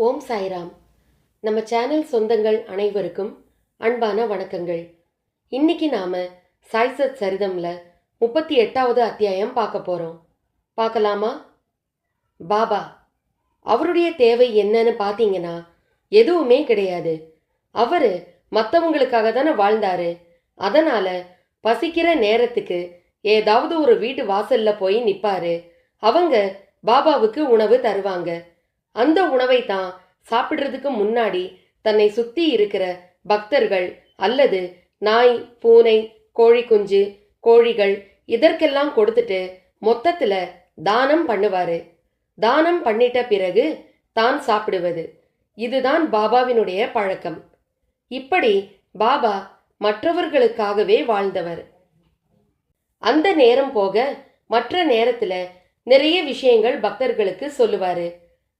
ஓம் சாய்ராம். நம்ம சேனல் சொந்தங்கள் அனைவருக்கும் அன்பான வணக்கங்கள். இன்னைக்கு நாம சாய்சத் சரிதம்ல முப்பத்தி எட்டாவது அத்தியாயம் பார்க்க போறோம். பார்க்கலாமா? பாபா அவருடைய தேவை என்னன்னு பார்த்தீங்கன்னா எதுவுமே கிடையாது. அவரு மற்றவங்களுக்காக தானே வாழ்ந்தாரு. அதனால பசிக்கிற நேரத்துக்கு ஏதாவது ஒரு வீட்டு வாசல்ல போய் நிப்பாரு. அவங்க பாபாவுக்கு உணவு தருவாங்க. அந்த உணவை தான் சாப்பிடுறதுக்கு முன்னாடி தன்னை சுத்தி இருக்கிற பக்தர்கள் அல்லது நாய் பூனை கோழி குஞ்சு கோழிகள் இதற்கெல்லாம் கொடுத்துட்டு மொத்தத்துல தானம் பண்ணுவாரு. தானம் பண்ணிட்ட பிறகு தான் சாப்பிடுவது. இதுதான் பாபாவினுடைய பழக்கம். இப்படி பாபா மற்றவர்களுக்காகவே வாழ்ந்தவர். அந்த நேரம் போக மற்ற நேரத்துல நிறைய விஷயங்கள் பக்தர்களுக்கு சொல்லுவாரு.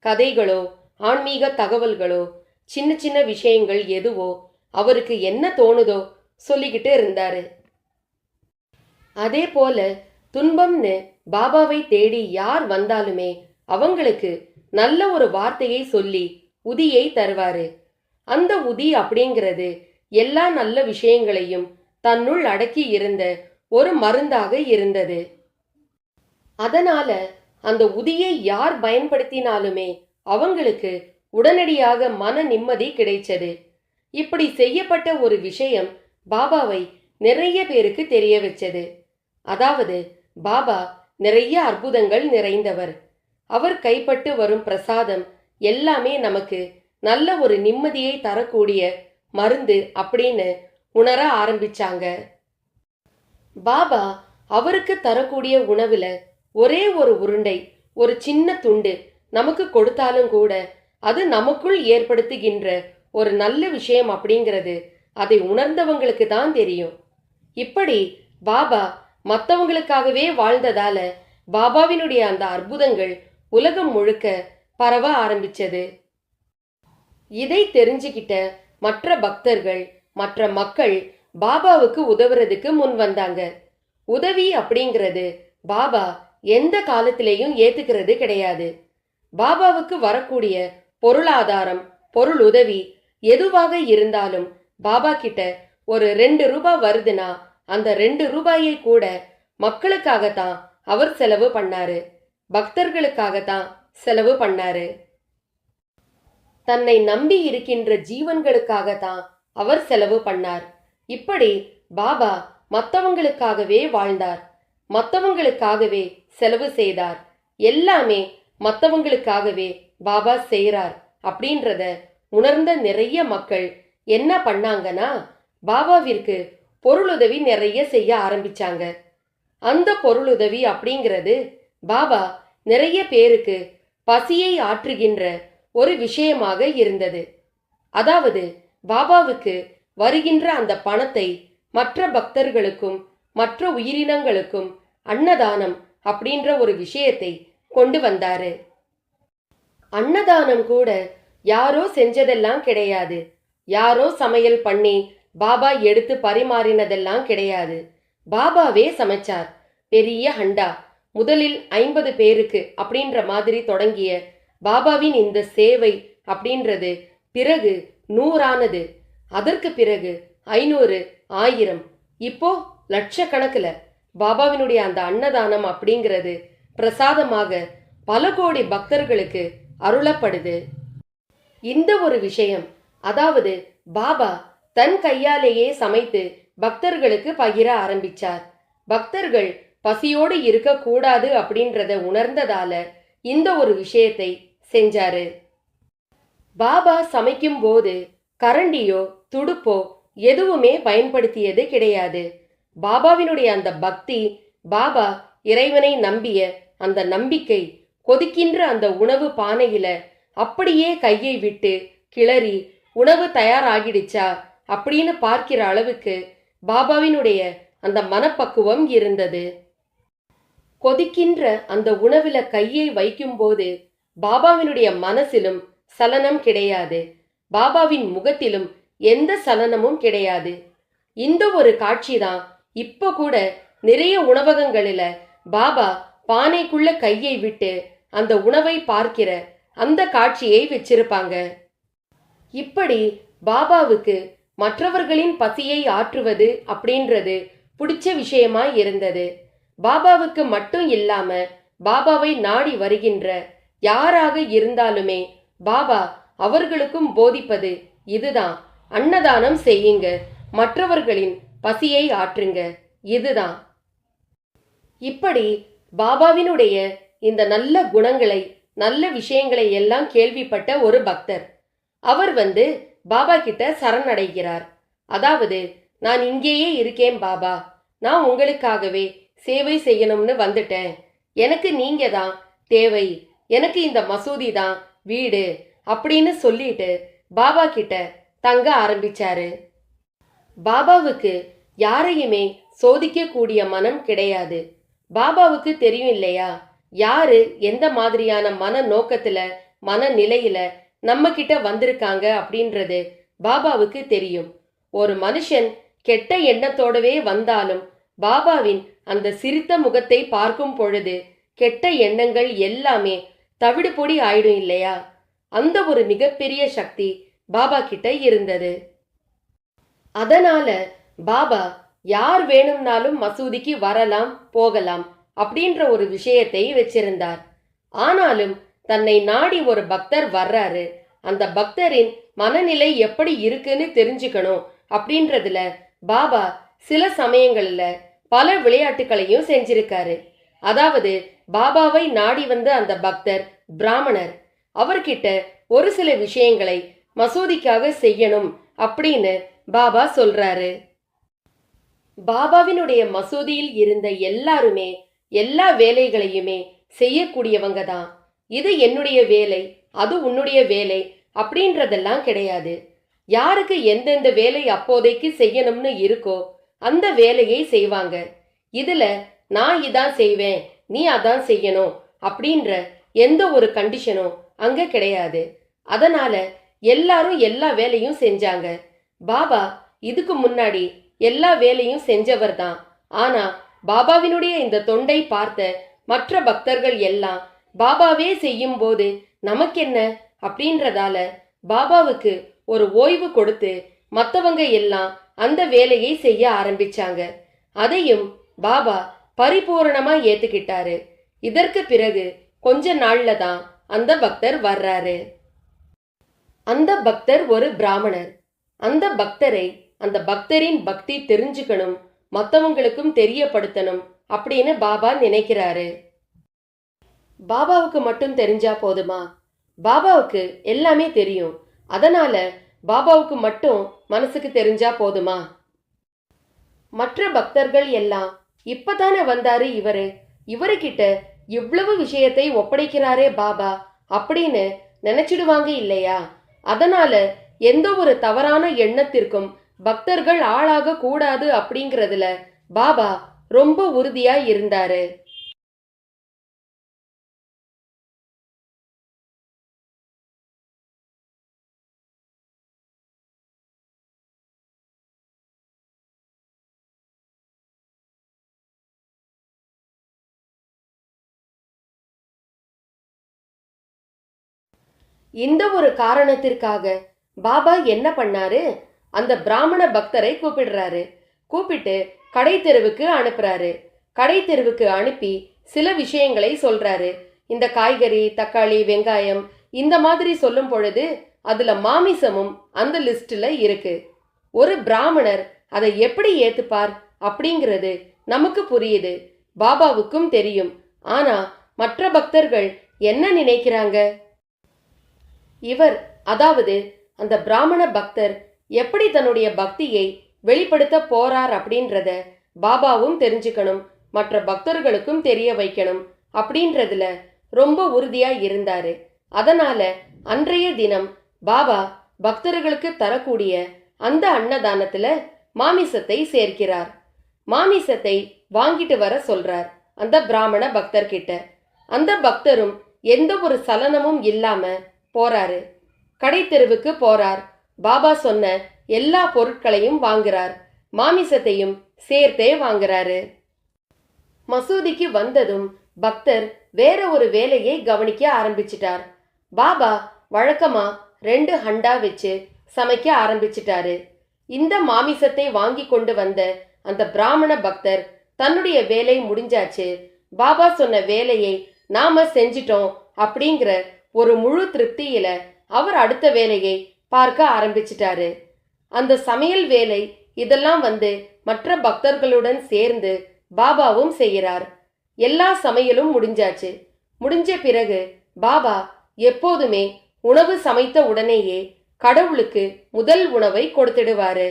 கதைகளோ ஆன்மீக தகவல்களோ சின்ன சின்ன விஷயங்கள் எதுவோ அவருக்கு என்ன தோணுதோ சொல்லிக்கிட்டு இருந்தாரு. அதே போல துன்பம்னு பாபாவை தேடி யார் வந்தாலுமே அவங்களுக்கு நல்ல ஒரு வார்த்தையை சொல்லி உதியை தருவாரு. அந்த உதி அப்படிங்கிறது எல்லா நல்ல விஷயங்களையும் தன்னுள் அடக்கி இருந்த ஒரு மருந்தாக இருந்தது. அதனால அந்த உதியை யார் பயன்படுத்தினாலுமே அவங்களுக்கு உடனடியாக மன நிம்மதி கிடைச்சது. இப்படி செய்யப்பட்ட ஒரு விஷயம் பாபாவை நிறைய பேருக்கு தெரிய வச்சது. அதாவது பாபா நிறைய அற்புதங்கள் நிறைந்தவர். அவர் கைப்பட்டு வரும் பிரசாதம் எல்லாமே நமக்கு நல்ல ஒரு நிம்மதியை தரக்கூடிய மருந்து அப்படின்னு உணர ஆரம்பிச்சாங்க. பாபா அவருக்கு தரக்கூடிய உணவுல ஒரே ஒரு உருண்டை ஒரு சின்ன துண்டு நமக்கு கொடுத்தாலும் கூட அது நமக்குள் ஏற்படுத்துகின்ற ஒரு நல்ல விஷயம் அப்படிங்கிறது அதை உணர்ந்தவங்களுக்கு தான் தெரியும். இப்படி பாபா மற்றவங்களுக்காகவே வாழ்ந்ததால பாபாவினுடைய அந்த அற்புதங்கள் உலகம் முழுக்க பரவ ஆரம்பிச்சது. இதை தெரிஞ்சுக்கிட்ட மற்ற பக்தர்கள் மற்ற மக்கள் பாபாவுக்கு உதவுறதுக்கு முன் வந்தாங்க. உதவி அப்படிங்கிறது பாபா எந்த காலத்திலேயும் ஏத்துக்கிறது கிடையாது. பாபாவுக்கு வரக்கூடிய பொருளாதாரம் பொருள் உதவி எதுவாக இருந்தாலும் பாபா கிட்ட ஒரு ரெண்டு ரூபாய் வருதுன்னா அந்த ரெண்டு ரூபாயை கூட மக்களுக்காகத்தான் அவர் செலவு பண்ணாரு. பக்தர்களுக்காகத்தான் செலவு பண்ணாரு. தன்னை நம்பி இருக்கின்ற ஜீவன்களுக்காகத்தான் அவர் செலவு பண்ணார். இப்படி பாபா மற்றவங்களுக்காகவே வாழ்ந்தார். மற்றவங்களுக்காகவே செலவு செய்தார். எல்லாமே மற்றவங்களுக்காகவே பாபா செய்கிறார் அப்படின்றத உணர்ந்த நிறைய மக்கள் என்ன பண்ணாங்கன்னா பாபாவிற்கு பொருளுதவி நிறைய செய்ய ஆரம்பிச்சாங்க. அந்த பொருளுதவி அப்படிங்கிறது பாபா நிறைய பேருக்கு பசியை ஆற்றுகின்ற ஒரு விஷயமாக இருந்தது. அதாவது பாபாவுக்கு வருகின்ற அந்த பணத்தை மற்ற பக்தர்களுக்கும் மற்ற உயிரினங்களுக்கும் அன்னதானம் அப்படின்ற ஒரு விஷயத்தை கொண்டு வந்தாரு. அன்னதானம் கூட யாரோ செஞ்சதெல்லாம் கிடையாது. யாரோ சமையல் பண்ணி பாபா எடுத்து பரிமாறினதெல்லாம் கிடையாது. பாபாவே சமைச்சார். பெரிய ஹண்டா. முதலில் ஐம்பது பேருக்கு அப்படின்ற மாதிரி தொடங்கிய பாபாவின் இந்த சேவை அப்படின்றது பிறகு நூறானது. அதற்கு பிறகு ஐநூறு ஆயிரம். இப்போ லட்சக்கணக்கில் பாபாவினுடைய அந்த அன்னதானம் அப்படிங்கிறது பிரசாதமாக பல கோடி பக்தர்களுக்கு அருளப்படுது. இந்த ஒரு விஷயம் அதாவது பாபா தன் கையாலேயே சமைத்து பக்தர்களுக்கு பகிர ஆரம்பிச்சார். பக்தர்கள் பசியோடு இருக்கக்கூடாது அப்படின்றத உணர்ந்ததால இந்த ஒரு விஷயத்தை செஞ்சாரு. பாபா சமைக்கும் போது கரண்டியோ துடுப்போ எதுவுமே பயன்படுத்தியது கிடையாது. பாபாவினுடைய அந்த பக்தி பாபா இறைவனை நம்பிய அந்த நம்பிக்கை கொதிக்கின்ற அந்த உணவு பானையில அப்படியே கையை விட்டு கிளறி உணவு தயாராகிடுச்சா? அப்படின்னு பார்க்கிற அளவுக்கு பாபாவினுடைய அந்த மனப்பக்குவம் இருந்தது. கொதிக்கின்ற அந்த உணவுல கையை வைக்கும்போது பாபாவினுடைய மனசிலும் சலனம் கிடையாது. பாபாவின் முகத்திலும் எந்த சலனமும் கிடையாது. இந்த ஒரு காட்சி தான் இப்போ கூட நிறைய உணவகங்களில பாபா பானைக்குள்ள கையை விட்டு அந்த உணவை பார்க்கிற அந்த காட்சியை வச்சிருப்பாங்க. இப்படி பாபாவுக்கு மற்றவர்களின் பசியை ஆற்றுவது அப்படின்றது பிடிச்ச விஷயமா இருந்தது. பாபாவுக்கு மட்டும் இல்லாம பாபாவை நாடி வருகின்ற யாராக இருந்தாலுமே பாபா அவர்களுக்கும் போதிப்பது இதுதான். அன்னதானம் செய்யுங்க. மற்றவர்களின் பசியை ஆற்றுங்க. இதுதான். இப்படி பாபாவினுடைய இந்த நல்ல குணங்களை நல்ல விஷயங்களை எல்லாம் கேள்விப்பட்ட ஒரு பக்தர். அவர் வந்து பாபா கிட்ட சரணடைகிறார். அதாவது நான் இங்கேயே இருக்கேன் பாபா. நான் உங்களுக்காகவே சேவை செய்யணும்னு வந்துட்டேன். எனக்கு நீங்க தான் தேவை. எனக்கு இந்த மசூதி தான் வீடு. அப்படின்னு சொல்லிட்டு பாபா கிட்ட தங்க ஆரம்பிச்சாரு. பாபாவுக்கு யாரையுமே சோதிக்கக்கூடிய மனம் கிடையாது. பாபாவுக்கு தெரியும் இல்லையா? யாரு எந்த மாதிரியான மன நோக்கத்துல மன நிலையில நம்ம கிட்ட வந்திருக்காங்க அப்படின்றது பாபாவுக்கு தெரியும். ஒரு மனுஷன் கெட்ட எண்ணத்தோடவே வந்தாலும் பாபாவின் அந்த சிரித்த முகத்தை பார்க்கும் பொழுது கெட்ட எண்ணங்கள் எல்லாமே தவிடு பொடி ஆயிடும் இல்லையா? அந்த ஒரு மிகப்பெரிய சக்தி பாபா கிட்ட இருந்தது. அதனால பாபா யார் வேணும்னாலும் மசூதிக்கு வரலாம் போகலாம் அப்படின்ற ஒரு விஷயத்தை வச்சிருந்தார். ஆனாலும் தன்னை நாடி ஒரு பக்தர் வர்றாரு. அந்த பக்தரின் மனநிலை எப்படி இருக்குன்னு தெரிஞ்சுக்கணும் அப்படின்றதுல பாபா சில சமயங்கள்ல பல விளையாட்டுகளையும் செஞ்சிருக்காரு. அதாவது பாபாவை நாடி வந்த அந்த பக்தர் பிராமணர் அவர்கிட்ட ஒரு சில விஷயங்களை மசூதிக்காக செய்யணும் அப்படின்னு பாபா சொல்றாரு. பாபாவினுடைய மசூதியில் இருந்த எல்லாருமே எல்லா வேலைகளையுமே செய்யக்கூடியவங்க தான் இது என்னுடைய வேலை அது உன்னுடைய வேலை அப்படின்றதெல்லாம் கிடையாது. யாருக்கு எந்தெந்த வேலை அப்போதைக்கு செய்யணும்னு இருக்கோ அந்த வேலையை செய்வாங்க. இதுல நான் இதான் செய்வேன் நீ அதான் செய்யணும் அப்படின்ற எந்த ஒரு கண்டிஷனும் அங்க கிடையாது. அதனால எல்லாரும் எல்லா வேலையும் செஞ்சாங்க. பாபா இதுக்கு முன்னாடி எல்லா வேலையும் செஞ்சவர் தான். ஆனா பாபாவினுடைய இந்த தொண்டை பார்த்த மற்ற பக்தர்கள் எல்லாம் பாபாவே செய்யும் போது நமக்கென்ன? அப்படின்றதால பாபாவுக்கு ஒரு ஓய்வு கொடுத்து மற்றவங்க எல்லாம் அந்த வேலையை செய்ய ஆரம்பிச்சாங்க. அதையும் பாபா பரிபூரணமா ஏத்துக்கிட்டாரு. இதற்கு பிறகு கொஞ்ச நாள்ல தான் அந்த பக்தர் வர்றாரு. அந்த பக்தர் ஒரு பிராமணர். அந்த பக்தரை அந்த பக்தரின் பக்தி தெரிஞ்சுக்கணும் மற்றவங்களுக்கும் தெரியப்படுத்தணும் அப்படின்னு பாபா நினைக்கிறாரு. பாபாவுக்கு மட்டும் தெரிஞ்சா போதுமா? பாபாவுக்கு எல்லாமே தெரியும். அதனால பாபாவுக்கு மட்டும் மனசுக்கு தெரிஞ்சா போதுமா? மற்ற பக்தர்கள் எல்லாம் இப்பதானே வந்தாரு இவரு. இவருகிட்ட இவ்வளவு விஷயத்தை ஒப்படைக்கிறாரே பாபா அப்படின்னு நினைச்சிடுவாங்க இல்லையா? அதனால எந்த ஒரு தவறான எண்ணத்திற்கும் பக்தர்கள் ஆளாக கூடாது அப்படிங்கறதுல பாபா ரொம்ப உறுதியா இருந்தாரு. இந்த ஒரு காரணத்திற்காக பாபா என்ன பண்ணாரு? அந்த பிராமண பக்தரை கூப்பிடுறாரு. கூப்பிட்டு கடை தெருவுக்கு அனுப்புறாரு. கடை தெருவுக்கு அனுப்பி சில விஷயங்களை சொல்றாரு. இந்த காய்கறி தக்காளி வெங்காயம் இந்த மாதிரி சொல்லும் பொழுது அதுல மாமிசமும் அந்த லிஸ்ட்ல இருக்கு. ஒரு பிராமணர் அதை எப்படி ஏத்துப்பார் அப்படிங்கிறது நமக்கு புரியுது. பாபாவுக்கும் தெரியும். ஆனா மற்ற பக்தர்கள் என்ன நினைக்கிறாங்க? இவர் அதாவது அந்த பிராமண பக்தர் எப்படி தன்னுடைய பக்தியை வெளிப்படுத்த போறார் அப்படின்றத பாபாவும் தெரிஞ்சுக்கணும் மற்ற பக்தர்களுக்கும் தெரிய வைக்கணும் அப்படின்றதுல ரொம்ப உறுதியா இருந்தாரு. அதனால அன்றைய தினம் பாபா பக்தர்களுக்கு தரக்கூடிய அந்த அன்னதானத்துல மாமிசத்தை சேர்க்கிறார். மாமிசத்தை வாங்கிட்டு வர சொல்றார் அந்த பிராமண பக்தர்கிட்ட. அந்த பக்தரும் எந்த ஒரு சலனமும் இல்லாம போறாரு. கடை தெருவுக்கு போறார். பாபா சொன்ன எல்லா பொருட்களையும் வாங்குறார். மாமிசத்தையும் சேர்த்தே வாங்குறாரு. மசூதிக்கு வந்ததும் பக்தர் வேற ஒரு வேலையை கவனிக்க ஆரம்பிச்சிட்டார். பாபா வழக்கமா ரெண்டு ஹண்டா வச்சு சமைக்க ஆரம்பிச்சிட்டாரு. இந்த மாமிசத்தை வாங்கி கொண்டு வந்த அந்த பிராமண பக்தர் தன்னுடைய வேலை முடிஞ்சாச்சு. பாபா சொன்ன வேலையை நாம செஞ்சிட்டோம் அப்படிங்கிற ஒரு முழு திருப்தியில அவர் அடுத்த வேலையை பார்க்க ஆரம்பிச்சிட்டாரு. அந்த சமையல் வேலை இதெல்லாம் வந்து மற்ற பக்தர்களுடன் சேர்ந்து பாபாவும் செய்கிறார். எல்லா சமையலும் முடிஞ்சாச்சு. முடிஞ்ச பிறகு பாபா எப்போதுமே உணவு சமைத்த உடனேயே கடவுளுக்கு முதல் உணவை கொடுத்துடுவாரு.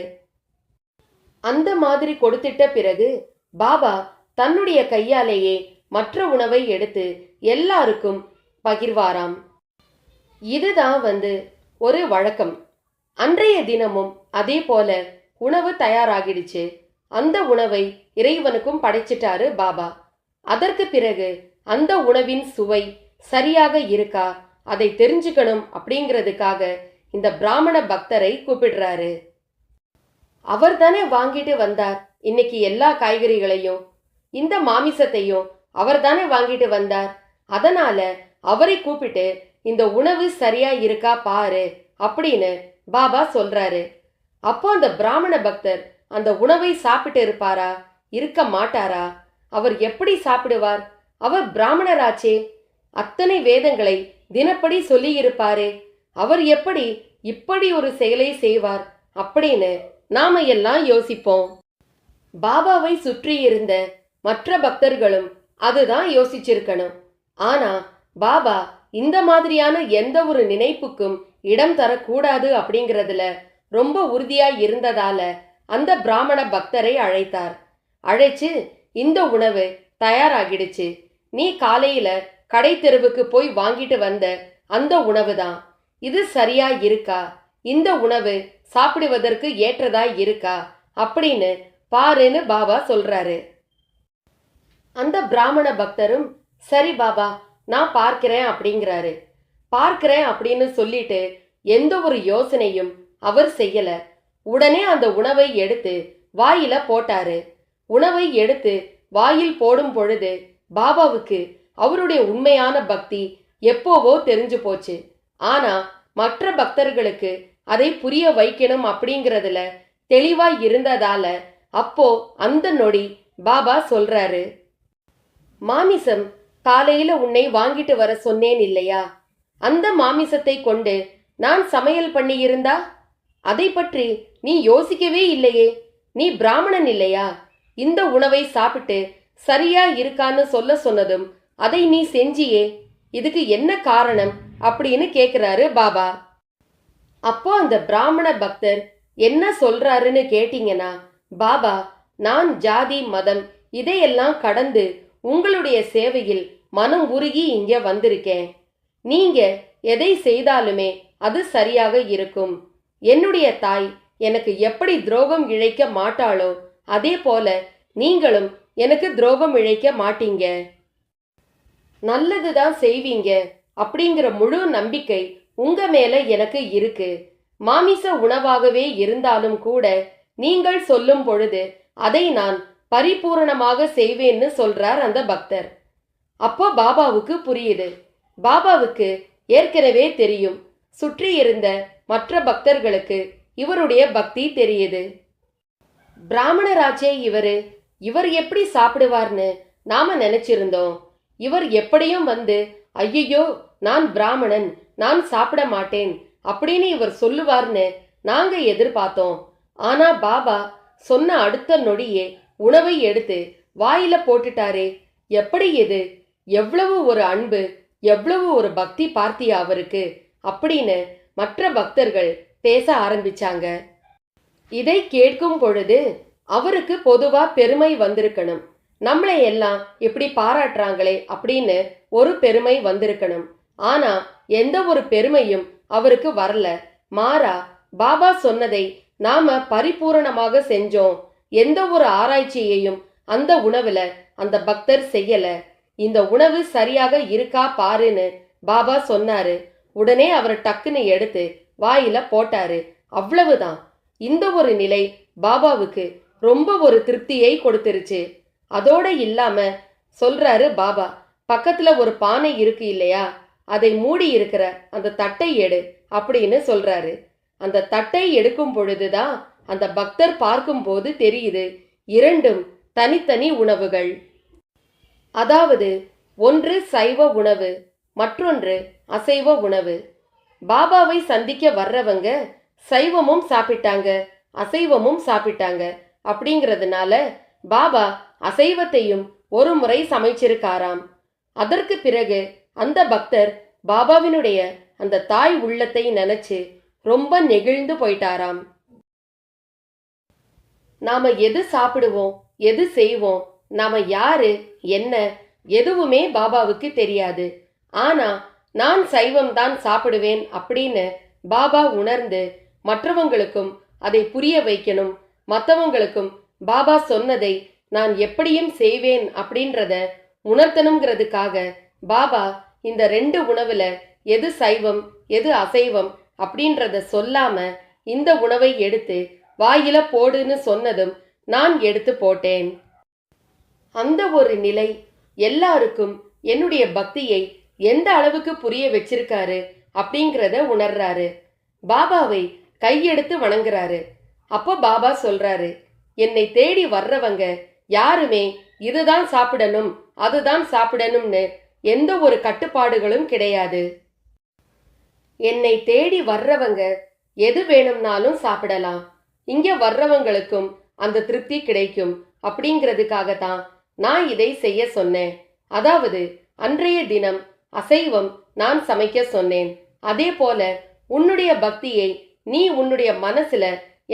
அந்த மாதிரி கொடுத்துட்ட பிறகு பாபா தன்னுடைய கையாலேயே மற்ற உணவை எடுத்து எல்லாருக்கும் பகிர்வாராம். இதுதான் வந்து ஒரு வழக்கம். அன்றைய தினமும் அதே போல உணவு தயாராகிடுச்சு. அந்த உணவை இறைவனுக்கும் படைச்சிட்டாரு பாபா. அதற்கு பிறகு அந்த உணவின் சுவை சரியாக இருக்கா? அதை தெரிஞ்சுக்கணும் அப்படிங்கிறதுக்காக இந்த பிராமண பக்தரை கூப்பிடுறாரு. அவர் தானே வாங்கிட்டு வந்தார். இன்னைக்கு எல்லா காய்கறிகளையும் இந்த மாமிசத்தையும் அவர் தானே வாங்கிட்டு வந்தார். அதனால அவரை கூப்பிட்டு இந்த உணவு சரியா இருக்கா பாரு அப்படின்னு பாபா சொல்றாரு. அப்போ அந்த பிராமண பக்தர் அந்த உணவை சாப்பிட்டு இருப்பாரா? இருக்க மாட்டாரா? அவர் எப்படி சாப்பிடுவார்? அவர் பிராமணராச்சே. அத்தனை வேதங்களை தினப்படி சொல்லியிருப்பாரே அவர் எப்படி இப்படி ஒரு செயலை செய்வார் அப்படின்னு நாம எல்லாம் யோசிப்போம். பாபாவை சுற்றி இருந்த மற்ற பக்தர்களும் அதுதான் யோசிச்சிருக்கணும். ஆனா பாபா இந்த மாதிரியான எந்த ஒரு நினைப்புக்கும் இடம் தரக்கூடாது அப்படிங்கிறதுல ரொம்ப உறுதியாய் இருந்ததால அந்த பிராமண பக்தரை அழைத்தார். அழைச்சு இந்த உணவு தயாராகிடுச்சு. நீ காலையில கடை தெருவுக்கு போய் வாங்கிட்டு வந்த அந்த உணவு தான். இது சரியா இருக்கா? இந்த உணவு சாப்பிடுவதற்கு ஏற்றதா இருக்கா? அப்படின்னு பாருன்னு பாபா சொல்றாரு. அந்த பிராமண பக்தரும் சரி பாபா நான் பார்க்கிறேன் அப்படிங்கிறாரு. பார்க்கிறேன் அப்படின்னு சொல்லிட்டு எந்த ஒரு யோசனையும் அவர் செய்யல. உடனே அந்த உணவை எடுத்து வாயில போட்டாரு. உணவை எடுத்து வாயில் போடும் பொழுது பாபாவுக்கு அவருடைய உண்மையான பக்தி எப்போவோ தெரிஞ்சு போச்சு. ஆனா மற்ற பக்தர்களுக்கு அதை புரிய வைக்கணும் அப்படிங்கறதுல தெளிவாய் இருந்ததால அப்போ அந்த நொடி பாபா சொல்றாரு. மாமிசம் காலையில உன்னை வாங்கிட்டு வர சொன்னேன் இல்லையா? அந்த மாமிசத்தை கொண்டு நான் சமையல் பண்ணியிருந்தா? அதை பற்றி நீ யோசிக்கவே இல்லையே. நீ பிராமணன் இல்லையா? இந்த உணவை சாப்பிட்டு சரியா இருக்கான்னு சொல்ல சொன்னதும் அதை நீ செஞ்சியே. இதுக்கு என்ன காரணம் அப்படின்னு கேக்குறாரு பாபா. அப்போ அந்த பிராமண பக்தர் என்ன சொல்றாருன்னு கேட்டீங்கன்னா பாபா நான் ஜாதி மதம் இதையெல்லாம் கடந்து உங்களுடைய சேவையில் மனம் உருகி இங்கே வந்திருக்கேன் நீங்க எதை செய்தாலுமே அது சரியாக இருக்கும். என்னுடைய தாய் எனக்கு எப்படி துரோகம் இழைக்க மாட்டாளோ அதே போல நீங்களும் எனக்கு துரோகம் இழைக்க மாட்டீங்க. நல்லதுதான் செய்வீங்க அப்படிங்கிற முழு நம்பிக்கை உங்க மேல எனக்கு இருக்கு. மாமிச உணவாகவே இருந்தாலும் கூட நீங்கள் சொல்லும் பொழுது அதை நான் பரிபூரணமாக செய்வேன்னு சொல்றார் அந்த பக்தர். அப்போ பாபாவுக்கு புரியுது. பாபாவுக்கு ஏற்கனவே தெரியும். சுற்றி இருந்த மற்ற பக்தர்களுக்கு இவருடைய பக்தி தெரியுது. பிராமணராச்சே இவரு இவர் எப்படி சாப்பிடுவார்னு நாம நினைச்சிருந்தோம். இவர் எப்படியும் வந்து ஐயையோ நான் பிராமணன் நான் சாப்பிட மாட்டேன் அப்படின்னு இவர் சொல்லுவார்னு நாங்க எதிர்பார்த்தோம். ஆனா பாபா சொன்ன அடுத்த நொடியே உணவை எடுத்து வாயில போட்டுட்டாரே. எப்படி இது? எவ்வளவு ஒரு அன்பு எவ்வளவு ஒரு பக்தி பார்த்தியா அவருக்கு? அப்படின்னு மற்ற பக்தர்கள் பேச ஆரம்பிச்சாங்க. இதை கேட்கும் பொழுது அவருக்கு பொதுவா பெருமை வந்திருக்கணும். நம்மளை எல்லாம் இப்படி பாராட்டுறாங்களே அப்படின்னு ஒரு பெருமை வந்திருக்கணும். ஆனா எந்த ஒரு பெருமையும் அவருக்கு வரல. மாறா பாபா சொன்னதை நாம பரிபூரணமாக செஞ்சோம். எந்த ஒரு ஆராய்ச்சியையும் அந்த உணவுல அந்த பக்தர் செய்யல. இந்த உணவு சரியாக இருக்கா பாருன்னு பாபா சொன்னாரு. உடனே அவர் டக்குன்னு எடுத்து வாயில போட்டாரு. அவ்வளவுதான். இந்த ஒரு நிலை பாபாவுக்கு ரொம்ப ஒரு திருப்தியை கொடுத்துருச்சு. அதோட இல்லாம சொல்றாரு பாபா பக்கத்துல ஒரு பானை இருக்கு இல்லையா? அதை மூடி இருக்கிற அந்த தட்டை எடு அப்படின்னு சொல்றாரு. அந்த தட்டை எடுக்கும் பொழுதுதான் அந்த பக்தர் பார்க்கும்போது தெரியுது இரண்டும் தனித்தனி உணவுகள். அதாவது ஒன்று சைவ உணவு மற்றொன்று அசைவ உணவு. பாபாவை சந்திக்க வர்றவங்க சைவமும் சாப்பிட்டாங்க அசைவமும் சாப்பிட்டாங்க அப்படிங்கிறதுனால பாபா அசைவத்தையும் ஒரு முறை சமைச்சிருக்காராம். அதற்கு பிறகு அந்த பக்தர் பாபாவினுடைய அந்த தாய் உள்ளத்தை நினைச்சு ரொம்ப நெகிழ்ந்து போயிட்டாராம். நாம எது சாப்பிடுவோம் எது செய்வோம் நாம யாரு என்ன எதுவுமே பாபாவுக்கு தெரியாது. ஆனா நான் சைவம் தான் சாப்பிடுவேன் அப்படின்னு பாபா உணர்ந்து மற்றவங்களுக்கும் அதை புரிய வைக்கணும் மற்றவங்களுக்கும் பாபா சொன்னதை நான் எப்படியும் செய்வேன் அப்படின்றத உணர்த்தணுங்கிறதுக்காக பாபா இந்த ரெண்டு உணவுல எது சைவம் எது அசைவம் அப்படின்றத சொல்லாம இந்த உணவை எடுத்து வாயில போடுன்னு சொன்னதும் நான் எடுத்து போட்டேன். அந்த ஒரு நிலை எல்லாருக்கும் என்னுடைய பக்தியை எந்த அளவுக்கு புரிய வச்சிருக்காரு அப்படிங்கிறத உணர்றாரு. பாபாவை கையெடுத்து வணங்குறாரு. அப்போ பாபா சொல்றாரு என்னை தேடி வர்றவங்க யாருமே இதுதான் சாப்பிடணும் அதுதான் சாப்பிடணும்னு எந்த ஒரு கட்டுப்பாடுகளும் கிடையாது. என்னை தேடி வர்றவங்க எது வேணும்னாலும் சாப்பிடலாம். இங்க வர்றவங்களுக்கும் அந்த திருப்தி கிடைக்கும் அப்படிங்கிறதுக்காக தான் நான் இதை செய்ய சொன்னேன். அதாவது அன்றைய தினம் அசைவம் நான் சமைக்க சொன்னேன். அதே போல உன்னுடைய பக்தியை நீ உன்னுடைய மனசுல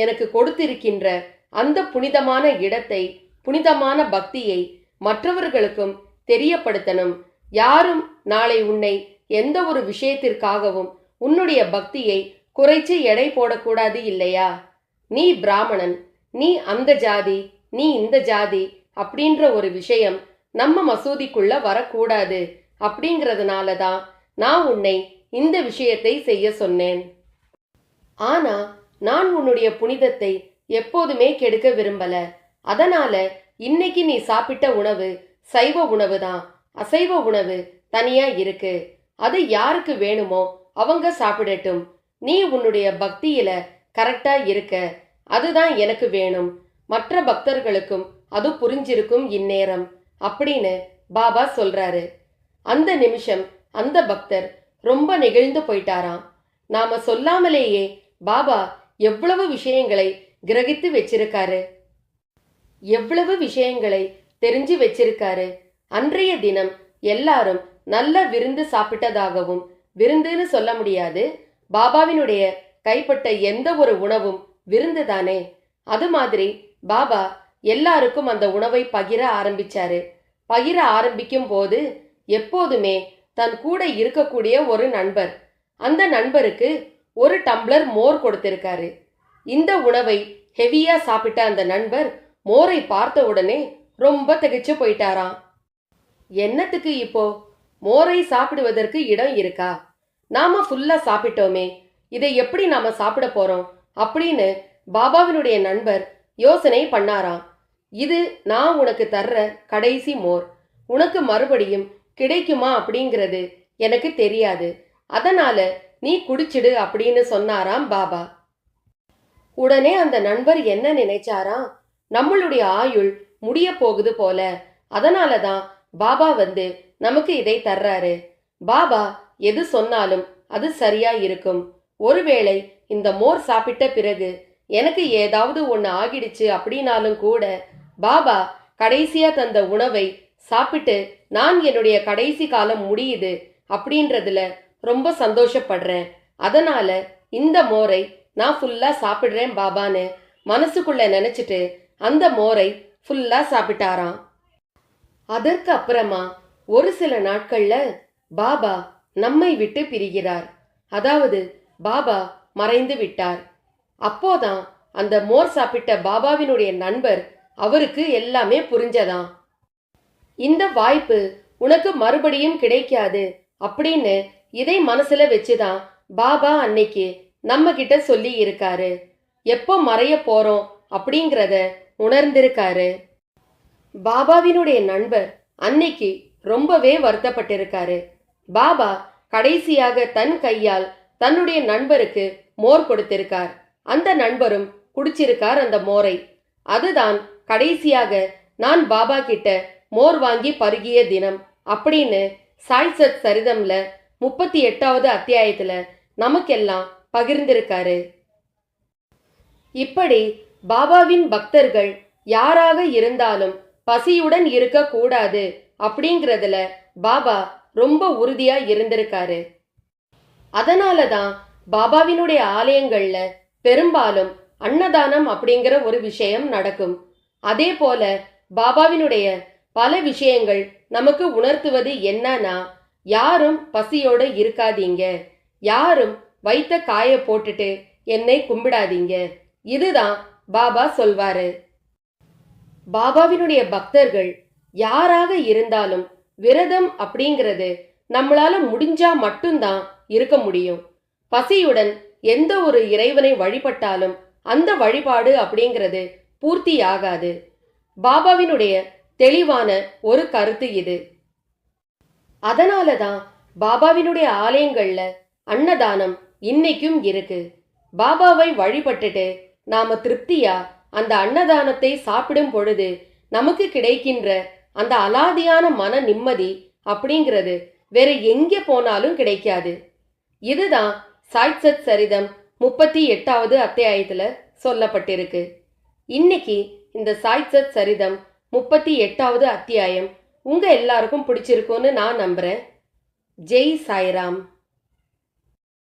எனக்கு கொடுத்திருக்கின்ற அந்த புனிதமான இடத்தை புனிதமான பக்தியை மற்றவர்களுக்கும் தெரியப்படுத்தணும். யாரும் நாளை உன்னை எந்த ஒரு விஷயத்திற்காகவும் உன்னுடைய பக்தியை குறைச்சு எடை போடக்கூடாது இல்லையா? நீ பிராமணன் நீ அந்த ஜாதி நீ இந்த ஜாதி அப்படின்ற ஒரு விஷயம் நம்ம மசூதிக்குள்ள வரக்கூடாது அப்படிங்கிறதுனால தான் நான் உன்னை இந்த விஷயத்தை செய்ய சொன்னேன். ஆனா நான் உன்னுடைய புனிதத்தை எப்போதுமே கெடுக்க விரும்பல. அதனால இன்னைக்கு நீ சாப்பிட்ட உணவு சைவ உணவு தான் அசைவ உணவு தனியா இருக்கு. அது யாருக்கு வேணுமோ அவங்க சாப்பிடட்டும். நீ உன்னுடைய பக்தியில கரெக்டா இருக்க. அதுதான் எனக்கு வேணும். மற்ற பக்தர்களுக்கும் அது புரிஞ்சிருக்கும் இந்நேரம் அப்படின்னு பாபா சொல்றாரு. அந்த நிமிஷம் அந்த பக்தர் ரொம்ப நெகிழ்ந்து போயிட்டாராம். நாம சொல்லாமலேயே பாபா எவ்வளவு விஷயங்களை கிரகித்து வச்சிருக்காரு. எவ்வளவு விஷயங்களை தெரிஞ்சு வச்சிருக்காரு. அன்றைய தினம் எல்லாரும் நல்ல விருந்து சாப்பிட்டதாகவும் விருந்துன்னு சொல்ல முடியாது. பாபாவினுடைய கைப்பட்ட எந்த ஒரு உணவும் விருந்து தானே அது மாதிரி பாபா எல்லாருக்கும் அந்த உணவை பகிர ஆரம்பிச்சாரு. பகிர ஆரம்பிக்கும் போது எப்போதுமே தன் கூட இருக்கக்கூடிய ஒரு நண்பர் அந்த நண்பருக்கு ஒரு டம்ளர் மோர் கொடுத்திருக்காரு. இந்த உணவை ஹெவியா சாப்பிட்ட அந்த நண்பர் மோரை பார்த்த உடனே ரொம்ப திகைச்சு போயிட்டாராம். என்னத்துக்கு இப்போ? மோரை சாப்பிடுவதற்கு இடம் இருக்கா? நாம ஃபுல்லா சாப்பிட்டோமே இதை எப்படி நாம சாப்பிட போறோம்? அப்படின்னு பாபாவினுடைய நண்பர் யோசனை பண்ணாராம். இது நான் உனக்கு தர்ற கடைசி மோர். உனக்கு மறுபடியும் கிடைக்குமா அப்படிங்கிறது எனக்கு தெரியாது. அதனால நீ குடிச்சிடு அப்படின்னு சொன்னாராம் பாபா. உடனே அந்த நண்பர் என்ன நினைச்சாராம்? நம்மளுடைய ஆயுள் முடிய போகுது போல. அதனால தான் பாபா வந்து நமக்கு இதை தர்றாரு. பாபா எது சொன்னாலும் அது சரியா இருக்கும். ஒருவேளை இந்த மோர் சாப்பிட்ட பிறகு எனக்கு ஏதாவது ஒன்று ஆகிடுச்சு அப்படின்னாலும் கூட பாபா கடைசியா தந்த உணவை சாப்பிட்டு நான் என்னுடைய கடைசி காலம் முடியுது அப்படின்றதுல ரொம்ப சந்தோஷப்படுறேன். அதனால இந்த மோரை நான் ஃபுல்லா சாப்பிடுறேன் பாபான்னு மனசுக்குள்ள நினைச்சிட்டு அந்த மோரை ஃபுல்லா சாப்பிட்டாராம். அதற்கு அப்புறமா ஒரு சில நாட்கள்ல பாபா நம்மை விட்டு பிரிகிறார். அதாவது பாபா மறைந்து விட்டார். அப்போதான் அந்த மோர் சாப்பிட்ட பாபாவினுடைய நண்பர் அவருக்கு எல்லாமே புரிஞ்சதாம். இந்த வாய்ப்பு உனக்கு மறுபடியும் கிடைக்காது அப்படின்னு இதை மனசுல வச்சுதான் பாபா அன்னைக்கு நம்ம கிட்ட சொல்லி இருக்காரு. எப்போ மறைய போறோம் அப்படிங்கிறத உணர்ந்திருக்காரு. பாபாவினுடைய நண்பர் அன்னைக்கு ரொம்பவே வருத்தப்பட்டிருக்காரு. பாபா கடைசியாக தன் கையால் தன்னுடைய நண்பருக்கு மோர் கொடுத்திருக்கார். அந்த நண்பரும் குடிச்சிருக்கார் அந்த மோரை. அதுதான் கடைசியாக நான் பாபா கிட்ட மோர் வாங்கி பருகிய தினம். அப்படின்னு சாய்சத் சரிதம்ல முப்பத்தி எட்டாவது அத்தியாயத்துல நமக்கெல்லாம் பகிர்ந்திருக்காரு. இப்படி பாபாவின் பக்தர்கள் யாராக இருந்தாலும் பசியுடன் இருக்க கூடாது அப்படிங்கறதுல பாபா ரொம்ப உறுதியா இருந்திருக்காரு. அதனால தான் பாபாவினுடைய ஆலயங்கள்ல பெரும்பாலும் அன்னதானம் அப்படிங்கிற ஒரு விஷயம் நடக்கும். அதே போல பாபாவினுடைய பல விஷயங்கள் நமக்கு உணர்த்துவது என்னன்னா யாரும் பசியோட இருக்காதீங்க. யாரும் வைத்த காய போட்டுட்டு என்னை கும்பிடாதீங்க. இதுதான் பாபா சொல்வாரு. பாபாவினுடைய பக்தர்கள் யாராக இருந்தாலும் விரதம் அப்படிங்கிறது நம்மளால முடிஞ்சா மட்டும்தான் இருக்க முடியும். பசியுடன் எந்த ஒரு இறைவனை வழிபட்டாலும் அந்த வழிபாடு அப்படிங்கிறது பூர்த்தி ஆகாது பாபாவினுடைய தெளிவான ஒரு கருத்து இது. அதனால தான் பாபாவினுடைய ஆலயங்கள்ல அன்னதானம் இன்னைக்கும் இருக்கு. பாபாவை வழிபட்டுட்டு நாம திருப்தியா அந்த அன்னதானத்தை சாப்பிடும் பொழுது நமக்கு கிடைக்கின்ற அந்த அலாதியான மன நிம்மதி அப்படிங்கிறது வேற எங்கே போனாலும் கிடைக்காது. இதுதான் சாய்சத் சரிதம் முப்பத்தி எட்டாவது அத்தியாயத்தில் சொல்லப்பட்டிருக்கு. இன்னைக்கு இந்த சாய்சத் சரிதம் முப்பத்தி எட்டாவது அத்தியாயம் உங்க எல்லாருக்கும் பிடிச்சிருக்கும்னு நான் நம்புறேன். ஜெய் சாய்ராம்.